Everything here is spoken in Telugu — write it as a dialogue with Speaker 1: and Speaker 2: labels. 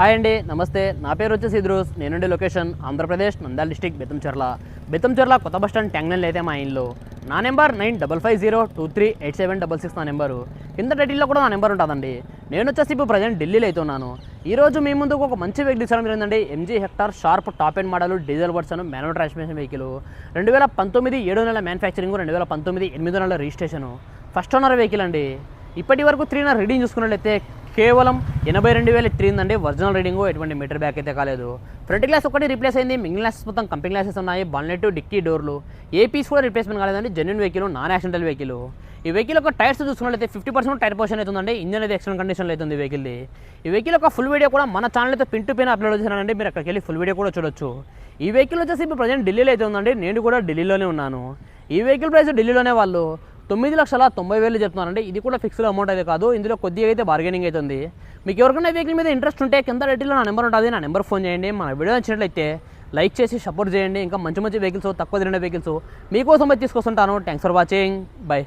Speaker 1: హాయ్ అండి నమస్తే. నా పేరు వచ్చేసి ఇద్రూస్. నేనుండే లొకేషన్ ఆంధ్రప్రదేశ్ నంద్యాల డిస్టిక్ బెత్తంచెర్ల బెత్తంచెర్ల కొత్త బస్ స్టాండ్ ట్యాంగ్నల్ అయితే మా ఇంట్లో నా number nine double five zero two three eight seven double six నా నెంబరు. కింద టైటిల్లో కూడా నా నెంబర్ ఉంటుందండి. నేను వచ్చేసి ఇప్పుడు ప్రజెంట్ ఢిల్లీలో అయితే ఉన్నాను. మీ ముందుకు ఒక మంచి వెహికల్ తీసుకోవడం జరిగిందండి. MG Hector sharp top and model diesel version manual transmission vehicle. రెండు వేల పంతొమ్మిది ఏడు నెలల మ్యానుఫ్యాక్చరింగ్ రెండు వేల పంతొమ్మిది ఎనిమిది నెలల రిజిస్ట్రేషన్. ఫస్ట్ ఓనర్ వెహికల్ అండి. ఇప్పటి వరకు త్రీ నా రీడింగ్ చూసుకున్నట్లయితే కేవలం ఎనభై రెండు వేలు తిరిగిందండి ఒరిజినల్ రీడింగ్ ఎటువంటి మీటర్ బ్యాక్ అయితే కాలేదు. ఫ్రంట్ గ్లాస్ ఒకటి రీప్లేస్ అయింది. మిగిలిన గ్లాసెస్ మొత్తం కంపెనీ గ్లాసెస్ ఉన్నాయి. బాన్లెట్ డిక్కీ డోర్లు ఏ పీస్ కూడా రీప్లేస్మెంట్ కాలేదండి. Genuine vehicle non accidental vehicle ఈ వెహికల్ యొక్క టైర్స్ చూసుకున్నట్లయితే ఫిఫ్టీ పర్సెంట్ టైర్ పోర్షన్ అవుతుందండి ఇంజన్ అయితే ఎక్సలెంట్ కండిషన్లో అవుతుంది ఈ వెహికల్ది ఈ వెహికల్ యొక్క ఫుల్ వీడియో కూడా మన ఛానల్ అయితే పిన్ టు పిన్ అప్లోడ్ చేశానండి. మీరు అక్కడికి వెళ్ళి ఫుల్ వీడియో కూడా చూడొచ్చు. ఈ వెహికల్ వచ్చేసి ఇప్పుడు ప్రజెంట్ ఢిల్లీలో అయితే ఉందండి. నేను కూడా ఢిల్లీలోనే ఉన్నాను. ఈ వెహికల్ ప్రైస్ ఢిల్లీలోనే వాళ్ళు తొమ్మిది లక్షల తొంభై వేలు చెప్తున్నారండి. ఇది కూడా ఫిక్స్డ్ అమౌంట్ అయితే కాదు. ఇందులో కొద్దిగా అయితే బార్గెనింగ్ అవుతుంది మీకు ఎవరికైనా వెహికల్ మీద ఇంట్రెస్ట్ ఉంటే కింద రెడ్డిలో నా నెంబర్ ఉంటుంది. నా నెంబర్ ఫోన్ చేయండి. మన వీడియో నచ్చినట్లయితే లైక్ చేసి సపోర్ట్ చేయండి. ఇంకా మంచి మంచి వెహికల్స్ తక్కువ తిరిగిన వెహికల్స్ మీకోసం వచ్చి తీసుకొస్తుంటాను. Thanks for watching bye